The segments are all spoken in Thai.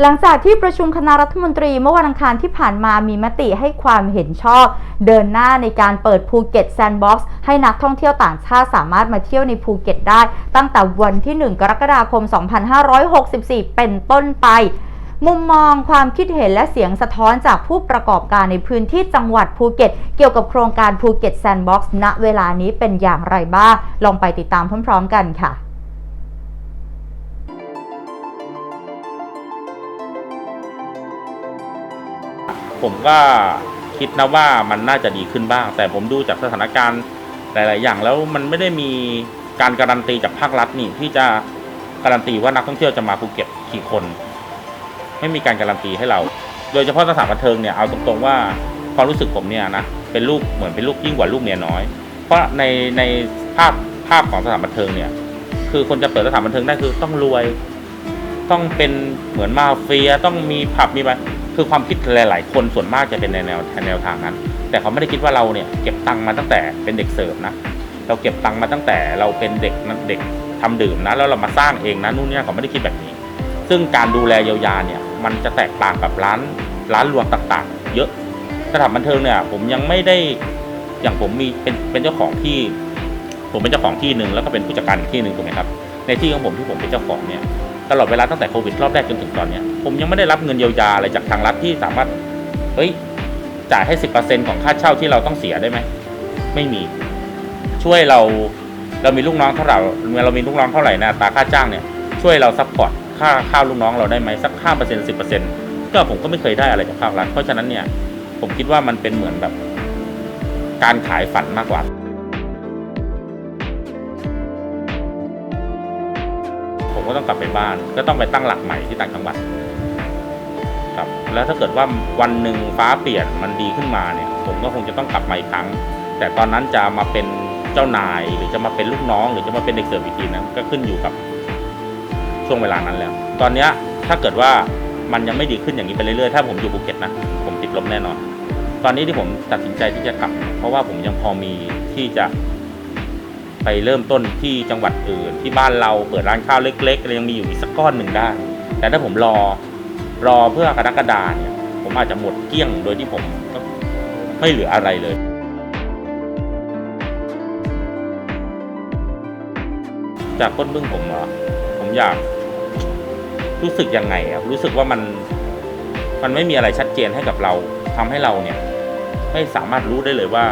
หลังจากที่ประชุมคณะรัฐมนตรีเมื่อวันอังคารที่ผ่านมามีมติให้ความเห็นชอบ เดินหน้าในการเปิดภูเก็ตแซนด์บ็อกซ์ให้นักท่องเที่ยวต่างชาติสามารถมาเที่ยวในภูเก็ตได้ ตั้งแต่วันที่ 1 กรกฎาคม 2564 เป็นต้นไปมุมมองความคิดเห็นและเสียงสะท้อนจากผู้ประกอบการในพื้นที่จังหวัดภูเก็ต เกี่ยวกับโครงการภูเก็ตแซนด์บ็อกซ์ณเวลานี้เป็นอย่างไรบ้าง ลองไปติดตามพร้อม ๆ กันค่ะ ผมก็คิดนะว่ามันน่าจะดีขึ้นบ้าง แต่ผมดูจากสถานการณ์หลาย ๆ อย่างแล้วมันไม่ได้มีการการันตีจากภาครัฐนี่ที่จะการันตีว่านักท่องเที่ยวจะมาภูเก็ตกี่คน ไม่มีการการันตีให้เรา โดยเฉพาะสถานบันเทิงเนี่ยเอาตรง ๆ ว่าความรู้สึกผมเนี่ยนะเป็นลูกเหมือนเป็นลูกยิ่งกว่าลูกเมียน้อย เพราะในในภาพภาพของสถานบันเทิงเนี่ย คือคนจะเปิดสถานบันเทิงได้คือต้องรวย ต้องเป็นเหมือนมาเฟียต้องมีผับมีอะไร คือความคิดหลาย ๆ คนส่วนมากจะเป็นในแนวแนวทางนั้น แต่เขาไม่ได้คิดว่าเราเนี่ยเก็บตังค์มาตั้งแต่เป็นเด็กเสิร์ฟนะเราเก็บตังค์มาตั้งแต่เราเป็นเด็กนะเด็กทำดื่มนะแล้วเรามาสร้างเองนะนู่นเนี่ยเขาไม่ได้คิดแบบนี้ ซึ่งการดูแลเยียวยาเนี่ยมันจะแตกต่างกับร้านร้านรวมต่างๆ เยอะสถานบันเทิงเนี่ยผมยังไม่ได้อย่างผมมีเป็นเป็นเจ้าของที่ ผมเป็นเจ้าของที่หนึ่งแล้วก็เป็นผู้จัดการที่หนึ่งถูกไหมครับในที่ของผมที่ผมเป็นเจ้าของเนี่ย ตลอดเวลาตั้งแต่โควิดรอบแรกจนถึงตอนนี้ผมยังไม่ได้รับเงินเยียวยาอะไรจากทางรัฐที่สามารถเฮ้ยจ่ายให้สิบเปอร์เซ็นของค่าเช่าที่เราต้องเสียได้ไหมไม่มี ช่วยเราเรามีลูกน้องเท่าไหร่เรามีลูกน้องเท่าไหร่นะตาค่าจ้างเนี่ยช่วยเราซัพพอร์ตค่าข้าวลูกน้องเราได้ไหมสักห้าเปอร์เซ็นต์สิบเปอร์เซ็นต์ก็ผมก็ไม่เคยได้อะไรจากภาครัฐเพราะฉะนั้นเนี่ยผมคิดว่ามันเป็นเหมือนแบบ การขายฝันมากกว่า ก็ต้องกลับไปบ้าน ก็ต้องไปตั้งหลักใหม่ที่ต่างจังหวัดครับแล้วถ้าเกิดว่าวันหนึ่งฟ้าเปลี่ยนมันดีขึ้นมาเนี่ย ผมก็คงจะต้องกลับมาอีกครั้ง แต่ตอนนั้นจะมาเป็นเจ้านายหรือจะมาเป็นลูกน้อง หรือจะมาเป็นเด็กเสิร์ฟอีกทีนั้นก็ขึ้นอยู่กับช่วงเวลานั้นแล้ว ตอนนี้ถ้าเกิดว่ามันยังไม่ดีขึ้นอย่างนี้ไปเรื่อยๆถ้าผมอยู่ภูเก็ตนะผมติดลมแน่นอน ตอนนี้ที่ผมตัดสินใจที่จะกลับ เพราะว่าผมยังพอมีที่จะ ไปเริ่มต้นที่จังหวัดอื่น ที่บ้านเราเปิดร้านข้าวเล็กๆยังมีอยู่อีกสักก้อนหนึ่งได้ แต่ถ้าผมรอรอเพื่อกรกฎาเนี่ยผมอาจจะหมดเกลี้ยงโดยที่ผมก็ไม่เหลืออะไรเลย จากก้นบึ้งผมเหรอผมอยากรู้สึกยังไงอะรู้สึกว่ามันมันไม่มีอะไรชัดเจนให้กับเราทำให้เราเนี่ย ไม่สามารถรู้ได้เลยว่า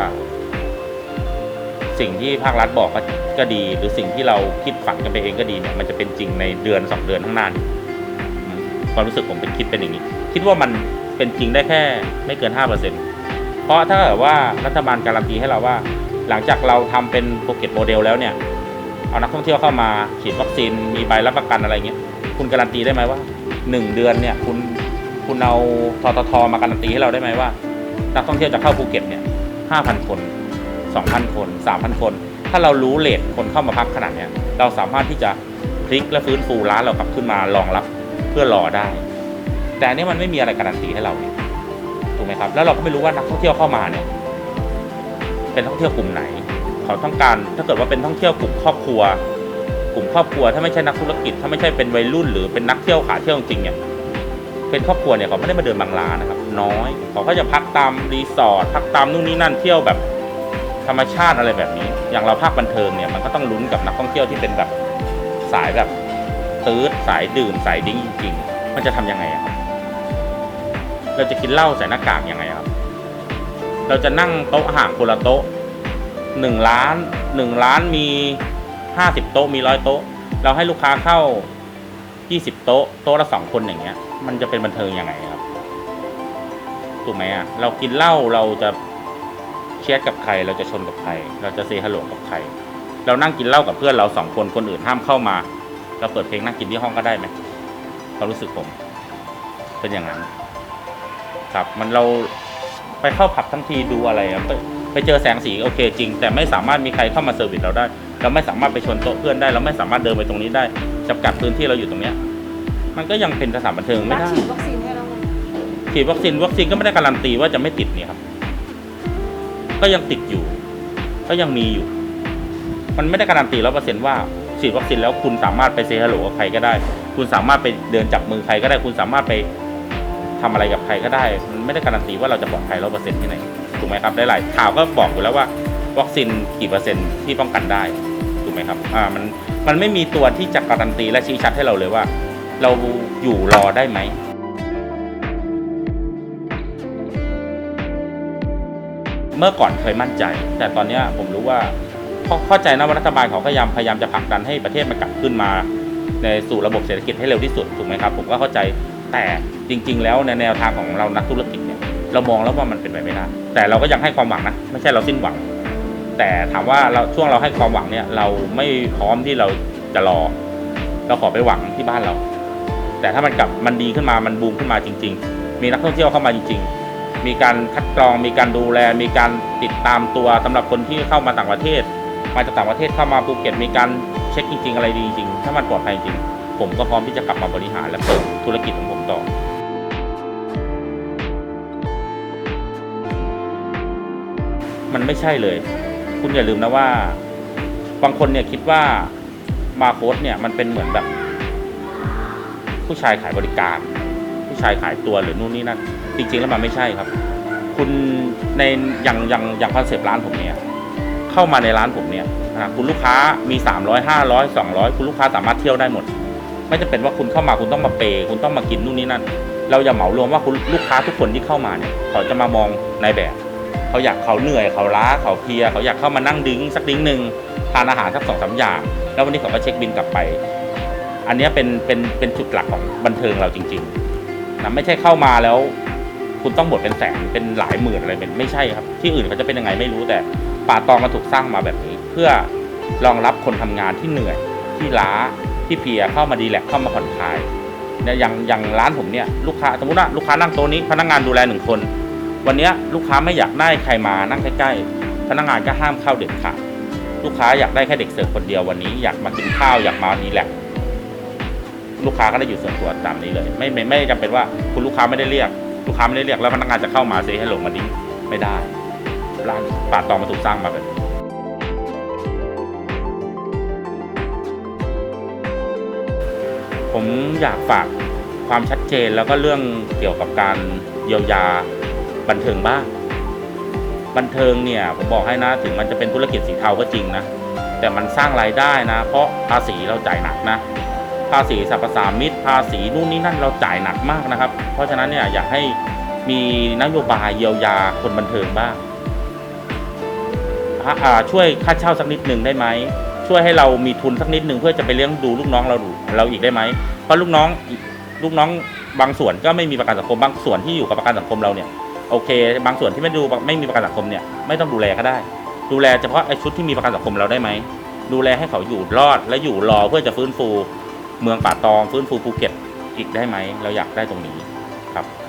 สิ่งที่ภาครัฐบอกก็ก็ดี หรือสิ่งที่เราคิดฝันกันไปเองก็ดีเนี่ยมันจะเป็นจริงในเดือนสองเดือนข้างหน้านความรู้สึกผมเป็นคิดเป็นอย่างนี้ คิดว่ามันเป็นจริงได้แค่ไม่เกินห้าเปอร์เซ็นเพราะถ้าเกิดว่ารัฐบาลการันตีให้เราว่า หลังจากเราทำเป็นโปรเกตโมเดลแล้วเนี่ย เอานักท่องเที่ยวเข้ามาฉีดวัคซีนมีใบรับประกันอะไรเงี้ยคุณการันตีได้ไหมว่าหนึ่งเดือนเนี่ยคุณคุณเอาทททมาการันตีให้เราได้ไหมว่า นักท่องเที่ยวจะเข้าภูเก็ตเนี่ยห้าพันคน สองพันคนสามพันคน ถ้าเรารู้เลทคนเข้ามาพักขนาดเนี้ยเราสามารถที่จะพลิกและฟื้นฟูร้านเรากลับขึ้นมารองรับเพื่อรอได้ แต่นี่มันไม่มีอะไรการันตีให้เราเนี่ยถูกไหมครับ แล้วเราก็ไม่รู้ว่านักท่องเที่ยวเข้ามาเนี่ยเป็นท่องเที่ยวกลุ่มไหน เขาต้องการถ้าเกิดว่าเป็นท่องเที่ยวกลุ่มครอบครัว กลุ่มครอบครัวถ้าไม่ใช่นักธุรกิจ ถ้าไม่ใช่เป็นวัยรุ่น หรือเป็นนักเที่ยวขาเที่ยวจริงเนี่ยเป็นครอบครัวเนี่ยเขาไม่ได้มาเดินบางร้านนะครับ น้อย เขาก็จะพักตามรีสอร์ทพักตามนู่นนี่นั่นเที่ยวแบบ ธรรมชาติอะไรแบบนี้ อย่างเราภาคบันเทิงเนี่ยมันก็ต้องลุ้นกับนักท่องเที่ยวที่เป็นแบบสายแบบตื้ดสายดื่มสายดิ้งจริงๆ มันจะทำยังไงครับ เราจะกินเหล้าใส่หน้ากากยังไงครับ เราจะนั่งโต๊ะห่างคนละโต๊ะหนึ่งล้านหนึ่งล้านมีห้าสิบโต๊ะมีร้อยโต๊ะ เราให้ลูกค้าเข้ายี่สิบโต๊ะโต๊ะละสองคนอย่างเงี้ย มันจะเป็นบันเทิงยังไงครับถูกไหมอะเรากินเหล้าเราจะ เชียร์กับใคร เราจะชนกับใคร เราจะเซฮัลโหลกับใคร เรานั่งกินเหล้ากับเพื่อนเราสองคนคนอื่นห้ามเข้ามา เราเปิดเพลงนั่งกินที่ห้องก็ได้ไหมความรู้สึกผม เป็นอย่างนั้น ครับมันเราไปเข้าผับทั้งทีดูอะไรอะไปไปเจอแสงสีโอเคจริง แต่ไม่สามารถมีใครเข้ามาเซอร์วิสเราได้ เราไม่สามารถไปชนโต๊ะเพื่อนได้ เราไม่สามารถเดินไปตรงนี้ได้จำกัดพื้นที่เราอยู่ตรงเนี้ย มันก็ยังเป็นสถานบันเทิงไม่รัฐได้ฉีดวัคซีนให้แล้วมั้ยฉีดวัคซีนวัคซีนก็ไม่ได้การันตีว่าจะไม่ติดนี่ครับ ก็ยังติดอยู่ ก็ยังมีอยู่ มันไม่ได้การันตีร้อเปอร์เซ็นต์ว่าฉีดวัคซีนแล้วคุณสามารถไปเซฮัลโหลกับใครก็ได้ คุณสามารถไปเดินจับมือใครก็ได้ คุณสามารถไปทำอะไรกับใครก็ได้ มันไม่ได้การันตีว่าเราจะปลอดภัยร้อเปอร์เซ็นต์ที่ไหนถูกไหมครับหลายๆข่าวก็บอกอยู่แล้วว่าวัคซีนกี่เปอร์เซ็นต์ที่ป้องกันได้ถูกไหมครับอ่ามันมันไม่มีตัวที่จะการันตีและชี้ชัดให้เราเลยว่า เราอยู่รอได้ไหม เมื่อก่อนเคยมั่นใจ แต่ตอนนี้ผมรู้ว่าเข้าเข้าใจนะว่ารัฐบาลเขาพยายามพยายามจะผลักดันให้ประเทศมันกลับขึ้นมา ในสู่ระบบเศรษฐกิจให้เร็วที่สุดถูกไหมครับ ผมก็เข้าใจแต่จริง ๆ แล้วในแนวทางของเรานักธุรกิจเนี่ยเรามองแล้วว่ามันเป็นไปไม่ได้แต่เราก็ยังให้ความหวังนะไม่ใช่เราสิ้นหวัง แต่ถามว่าเราช่วงเราให้ความหวังเนี่ยเราไม่พร้อมที่เราจะรอ เราขอไปหวังที่บ้านเรา แต่ถ้ามันกลับมันดีขึ้นมามันบูมขึ้นมาจริง ๆ มีนักท่องเที่ยวเข้ามาจริง ๆ มีการคัดกรอง มีการดูแล มีการติดตามตัวสำหรับคนที่เข้ามาต่างประเทศ มาจากต่างประเทศเข้ามาภูเก็ตมีการเช็คจริง ๆ อะไรดีจริงถ้ามันปลอดภัยจริงผมก็พร้อมที่จะกลับมาบริหารและเปิดธุรกิจของผมต่อมันไม่ใช่เลย คุณอย่าลืมนะว่า บางคนเนี่ยคิดว่ามาโค้ดเนี่ยมันเป็นเหมือนแบบ ผู้ชายขายบริการ ผู้ชายขายตัวหรือนู่นนี่นั่น จริง ๆ แล้วมันไม่ใช่ครับ คุณในอย่างอย่างอย่างคอนเซปต์ร้านผมเนี่ยเข้ามาในร้านผมเนี่ยคุณลูกค้ามี 300 500 200 คุณลูกค้าสามารถเที่ยวได้หมด ไม่จำเป็นว่าคุณเข้ามาคุณต้องมาเปย์คุณต้องมากินนู่นนี่นั่น เราอย่าเหมารวมว่าคุณลูกค้าทุกคนที่เข้ามาเนี่ยเขาจะมามองในแบบ เขาอยากเขาเหนื่อยเขาล้าเขาเพลีย เขาอยากเข้ามานั่งดิ้งสักดิ้งหนึ่งทานอาหารสักสองสามอย่าง แล้ววันนี้เขาก็เช็คบินกลับไป อันนี้เป็นเป็นเป็นจุดหลักของบันเทิงเราจริงๆนะไม่ใช่เข้ามาแล้ว คุณต้องหมดเป็นแสนเป็นหลายหมื่นอะไรเป็นไม่ใช่ครับ ที่อื่นเขาจะเป็นยังไงไม่รู้แต่ป่าตองมาถูกสร้างมาแบบนี้ เพื่อรองรับคนทำงานที่เหนื่อยที่ล้าที่เพียเข้ามาดีแลกเข้ามาผ่อนคลายเนี่ยอย่างอย่างร้านผมเนี่ยลูกค้าสมมติว่าลูกค้านั่งโต๊ะนี้พนักงานดูแลหนึ่งคน วันนี้ลูกค้าไม่อยากได้ใครมานั่งใกล้ๆพนักงานก็ห้ามเข้าเด็ดขาดลูกค้าอยากได้แค่เด็กเสิร์ฟคนเดียววันนี้อยากมากินข้าวอยากมาดีแลกลูกค้าก็ได้อยู่ส่วนตัวตามนี้เลย ไม่ไม่ไม่จำเป็นว่าคุณลูกค้าไม่ได้เรียก ลูกค้าไม่ได้เรียกแล้วพนักงานจะเข้ามาเซให้หลงมาดิ้งไม่ได้ร้านป่าตองมาถูกสร้างมาแบบนี้ผมอยากฝากความชัดเจนแล้วก็เรื่องเกี่ยวกับการเยียวยาบันเทิงบ้าง บันเทิงเนี่ยผมบอกให้นะถึงมันจะเป็นธุรกิจสีเทาก็จริงนะ แต่มันสร้างรายได้นะ เพราะภาษีเราจ่ายหนักนะาษีสรรพสามิตภาษีนู่นนี่นั่นเราจ่ายหนักมากนะครับ เพราะฉะนั้นเนี่ยอยากให้มีนโยบายเยียวยาคนบันเทิงบ้างช่วยค่าเช่าสักนิดหนึ่งได้ไหมช่วยให้เรามีทุนสักนิดหนึ่งเพื่อจะไปเลี้ยงดูลูกน้องเราดูเราอีกได้ไหมเพราะลูกน้องลูกน้องบางส่วนก็ไม่มีประกันสังคมบางส่วนที่อยู่กับประกันสังคมเราเนี่ยโอเค บางส่วนที่ไม่ดูไม่มีประกันสังคมเนี่ยไม่ต้องดูแลก็ได้ ดูแลเฉพาะไอ้ชุดที่มีประกันสังคมเราได้ไหมดูแลให้เขาอยู่รอดและอยู่รอเพื่อจะฟื้นฟู เมืองป่าตองฟื้นฟูภูเก็ตอีกได้ไหม เราอยากได้ตรงนี้ครับ